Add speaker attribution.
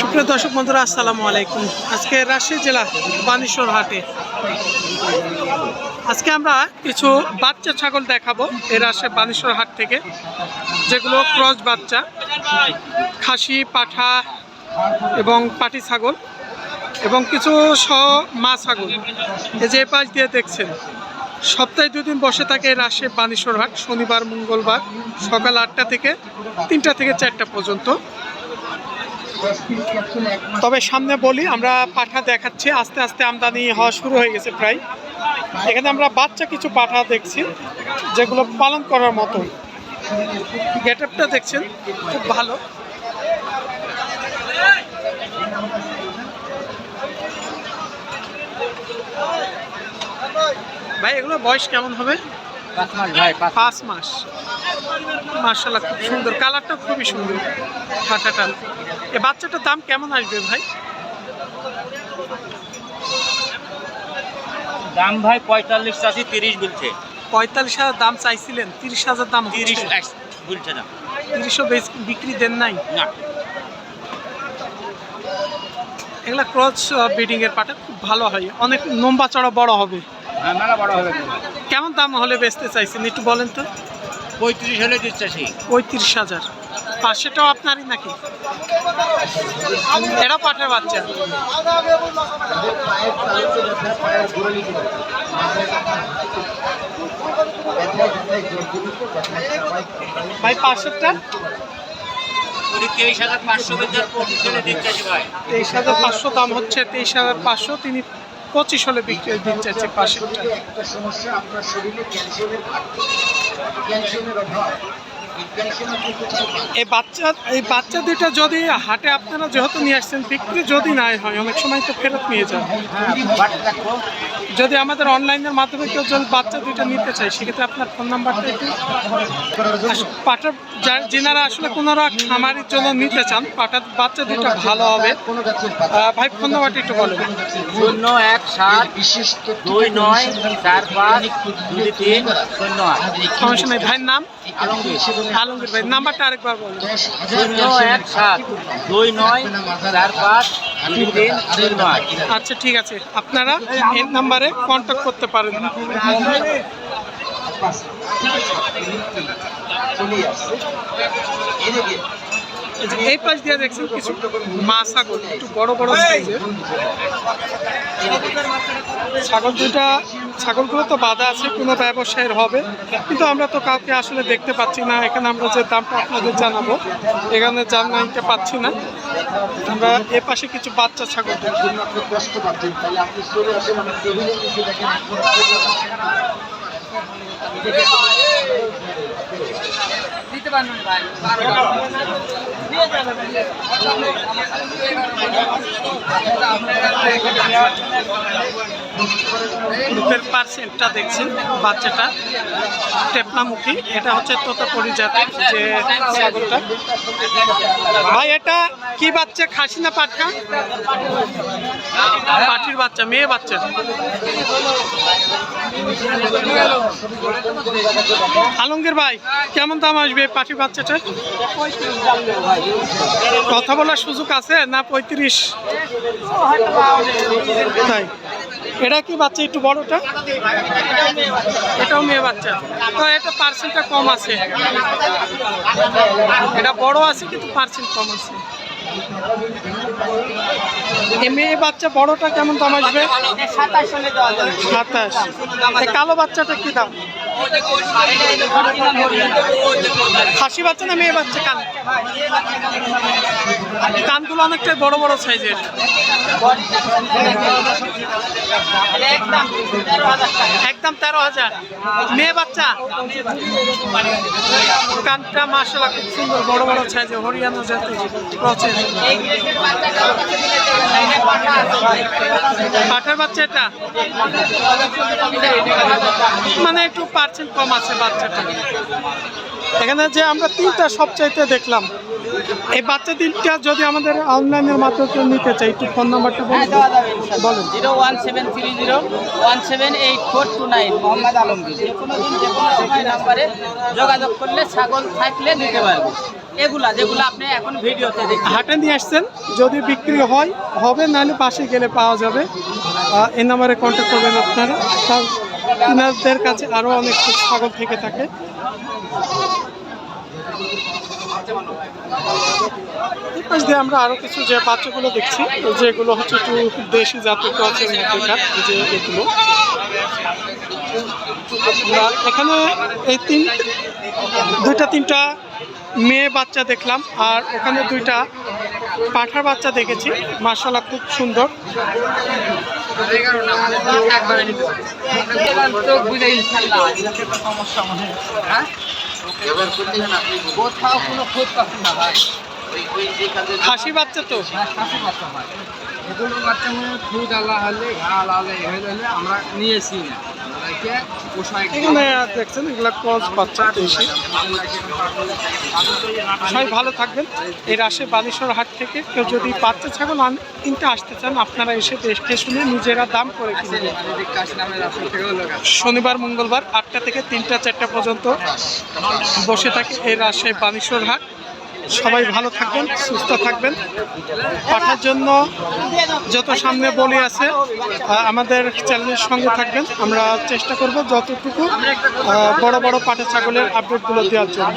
Speaker 1: সুপ্রিয় দর্শক বন্ধুরা, আসসালামু আলাইকুম। আজকে রাজশাহী জেলা বানেশ্বর হাটে। আজকে আমরা কিছু বাচ্চা ছাগল দেখাবো এই রাজশাহী বানেশ্বর হাট থেকে, যেগুলো ক্রস বাচ্চা, খাসি, পাঠা এবং পাটি ছাগল এবং কিছু স মা ছাগল। এই যে এ পাশ দিয়ে দেখছেন সপ্তাহে দুদিন বসে থাকে রাজশাহী বানেশ্বর হাট শনিবার, মঙ্গলবার, সকাল আটটা থেকে তিনটা থেকে চারটা পর্যন্ত। তবে সামনে বলি, আমরা পাঠা দেখাচ্ছি, আস্তে আস্তে আমদানি হওয়া শুরু হয়ে গেছে প্রায়। এখানে আমরা বাচ্চা কিছু পাঠা দেখছি, যেগুলো পালন করার মতো। গেট আপটা দেখছেন, খুব ভালো। ভাই এগুলো বয়স কেমন হবে?
Speaker 2: পাঁচ মাস
Speaker 1: মার্শাল্লাহ খুব সুন্দর। কালারটা খুবই সুন্দর পাঠাটা এ বাচ্চাটার দাম কেমন আসবে ভাই?
Speaker 2: দাম ভাই পঁয়তাল্লিশ চাষি তিরিশ বলছে।
Speaker 1: পঁয়তাল্লিশ হাজার দাম চাইছিলেন তিরিশ হাজার দাম
Speaker 2: তিরিশ বলছে না।
Speaker 1: তিরিশও বিক্রি দেন নাই?
Speaker 2: না।
Speaker 1: এগুলা ক্রস ব্রিডিং এর পাটা খুব ভালো হয়। অনেক লম্বা চড়া বড় হবে।
Speaker 2: মেলা বড় হবে
Speaker 1: কেমন দাম হলে বেচতে চাইছেন? একটু বলেন তো।
Speaker 2: পঁয়ত্রিশ হলে দিচ্ছে।
Speaker 1: পঁয়ত্রিশ হাজার। পাশেটাও আপনারই নাকি? এটা পাঠার বাচ্চা। ভাই পাশেরটা?
Speaker 2: তেইশ হাজার পাঁচশো
Speaker 1: দাম হচ্ছে তেইশ হাজার পাঁচশো তিনি পঁচিশ হলে বিক্রি দিন চাইছে
Speaker 3: পাশে সমস্যা আপনার শরীরে ক্যালসিয়ামের ঘাটতি ক্যালসিয়ামের অভাব। এই
Speaker 1: বাচ্চা এই বাচ্চা দুইটা যদি হাটে আপনারা যেহেতু নিয়ে আসছেন বিক্রি যদি নাই হয় অনেক সময় তো ফেরত নিয়ে যান। যদি আমাদের অনলাইনের মাধ্যমে কেউ যদি বাচ্চা দুইটা নিতে চায় সেক্ষেত্রে আপনার ফোন নাম্বারটা একটু যার যেনারা আসলে কোনোরা খামারের জন্য নিতে চান পাঠার বাচ্চা দুইটা ভালো হবে। ভাই ফোন নাম্বারটা একটু বলেন।
Speaker 2: শূন্য এক সাত
Speaker 3: বিশিষ্ট
Speaker 2: দুই নয় চার পাঁচ দুই তিন শূন্য আট।
Speaker 1: সমস্যা নেই। ভাইয়ের নাম?
Speaker 2: আলমগীর।
Speaker 1: আলমগীর ভাই নাম্বারটা আরেকবার বলুন।
Speaker 2: শূন্য এক সাত দুই নয় চার পাঁচ
Speaker 1: আচ্ছা ঠিক আছে। আপনারা এই নাম্বারে কন্ট্যাক্ট করতে পারেন। এই পাশ দিয়ে দেখছেন কিছু মা ছাগল একটু বড় বড় সাইজের ছাগল দুটা ছাগলগুলো তো বাধা আছে, কোনো ব্যবসায়ের হবে। কিন্তু আমরা তো কাউকে আসলে দেখতে পাচ্ছি না। এখানে আমরা যে দামটা আপনাদের জানাব, এখানে জানাইতে পাচ্ছি না। আমরা এ পাশে কিছু বাচ্চা ছাগল দেখি। মুখের পার্সেন্টটা দেখছেন বাচ্চাটা টেপনামুখী এটা হচ্ছে তোতাপুরি জাতের যে ছাগলটা। ভাই, এটা কি বাচ্চা? খাসি না পাঠা পাঠির বাচ্চা, মেয়ে বাচ্চা আলমগীর ভাই, কেমন দাম আসবে পাঠি বাচ্চাটা কথা বলার সুযোগ আছে? না পঁয়ত্রিশ? তাই। এটা কি বাচ্চা একটু বড়টা এটাও মেয়ে বাচ্চা। তো এটা পার্সেন্টটা কম আছে। এটা বড় আছে, কিন্তু পার্সেন্ট কম আছে। এ মেয়ে বাচ্চা বড়টা কেমন দাম আসবে? সাতাশ। এই কালো বাচ্চাটা কি দাম? খাসি বাচ্চা না মেয়ে বাচ্চা কান কানগুলো অনেকটাই বড় বড় সাইজের। একদম তেরো হাজার। মেয়ে বাচ্চা? কানটা মাসালা খুব সুন্দর, বড় বড় সাইজের, হরিয়ানা জাতের ক্রচের পাঠার বাচ্চা এটা? মানে একটু পার্সেন্ট কম আছে বাচ্চাটা। এখানে যে আমরা তিনটা সবচাইতে দেখলাম। এই বাচ্চা তিনটা যদি আমাদের অনলাইনের মাধ্যমে কেউ নিতে চাই একটু ফোন নাম্বারটা
Speaker 2: হ্যাঁ
Speaker 1: বলুন।
Speaker 2: Zero one seven three zero one seven eight four two nine. Mohammad Alamgir. যে কোনো দিন যে কোনো সময় নাম্বারে যোগাযোগ করলে ছাগল থাকলে নিতে পারবে। এগুলা যেগুলো আপনি এখন ভিডিওতে দেখছেন।
Speaker 1: হাটে নিয়ে আসছেন যদি বিক্রি হয় হবে নাহলে পাশে গেলে পাওয়া যাবে। এই নাম্বারে কন্ট্যাক্ট করবেন আপনারা। তার তিনাদের কাছে আরও অনেক ছাগল থেকে থাকে। দিয়ে আমরা আরও কিছু যে বাচ্চাগুলো দেখছি যেগুলো হচ্ছে একটু দেশি জাতীয় মধ্যেকার যে এগুলো। এখানে এই তিন দুইটা তিনটা মেয়ে বাচ্চা দেখলাম আর ওখানে দুইটা পাঠার বাচ্চা দেখেছি। মার্শাল্লাহ খুব সুন্দর।
Speaker 3: আপনি
Speaker 2: কোথাও কোনো খোঁজ পাচ্ছি না ভাই।
Speaker 3: খাসি বাচ্চা তো।
Speaker 1: খাসি বাচ্চা তো
Speaker 4: এগুলো বাচ্চা মনে খুদ আলা হলে ঘা লালে হয়ে গেলে আমরা নিয়েছি না।
Speaker 1: এখানে দেখছেন এগুলা ক্রস বাচ্চা দেশি সবাই ভালো থাকবেন। এর রাশে বানেশ্বর হাট থেকে কেউ যদি বাচ্চা ছাগল আন- কিনতে আসতে চান আপনারা এসে দেখে শুনে নিজেরা দাম করে কিনবেন। শনিবার মঙ্গলবার আটটা থেকে তিনটা চারটা পর্যন্ত বসে থাকে এর রাজশাহী বানেশ্বর হাট। সবাই ভালো থাকবেন, সুস্থ থাকবেন। পাঠার জন্য যত সামনে বলি আছে আমাদের চ্যানেলের সঙ্গে থাকবেন। আমরা চেষ্টা করব যতটুকু বড় বড় পাঠা ছাগলের আপডেটগুলো দেওয়ার জন্য।